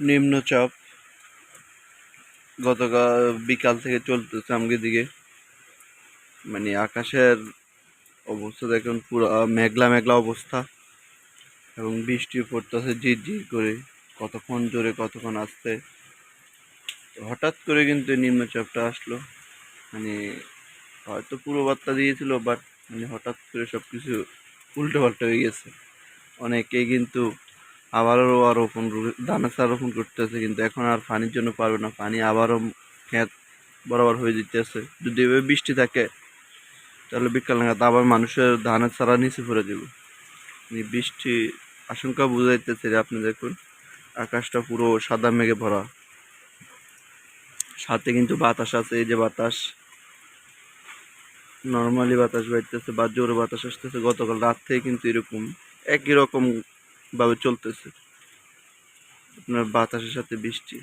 নিম্নচাপ গতকাল বিকাল থেকে চলতেছে আমাদের দিকে। মানে আকাশের অবস্থা দেখুন পুরো মেঘলা মেঘলা অবস্থা এবং বৃষ্টি পড়তেছে ঝির ঝির করে, কতক্ষণ জোরে কতক্ষণ আসতে। হঠাৎ করে কিন্তু নিম্নচাপটা আসলো। মানে হয়তো পুরো বার্তা দিয়েছিল বাট মানে হঠাৎ করে সব কিছু উল্টো পাল্টা হয়ে গেছে। অনেকেই কিন্তু আবারও আর রোপণ দানা চারা রোপণ করতেছে, কিন্তু এখন আর পানির জন্য পারবে না। পানি আবারও ক্ষেত বরাবর হয়ে যেতেছে যদি এভাবে বৃষ্টি থাকে, তাহলে বিকাল নাগাদ আবার মানুষের ধানের চারা নিচে পড়ে যাবে বৃষ্টি আশঙ্কা বুঝাইতেছে আপনি দেখুন, আকাশটা পুরো সাদা মেঘে ভরা। সাথে কিন্তু বাতাস আছে, এই যে বাতাস নর্মালি বাতাস বাইতেছে বা জোরে বাতাস আসতেছে। গতকাল রাত থেকে কিন্তু এরকম একই রকম ভাবে চলতেছে। আপনার বাতাসের সাথে বৃষ্টি।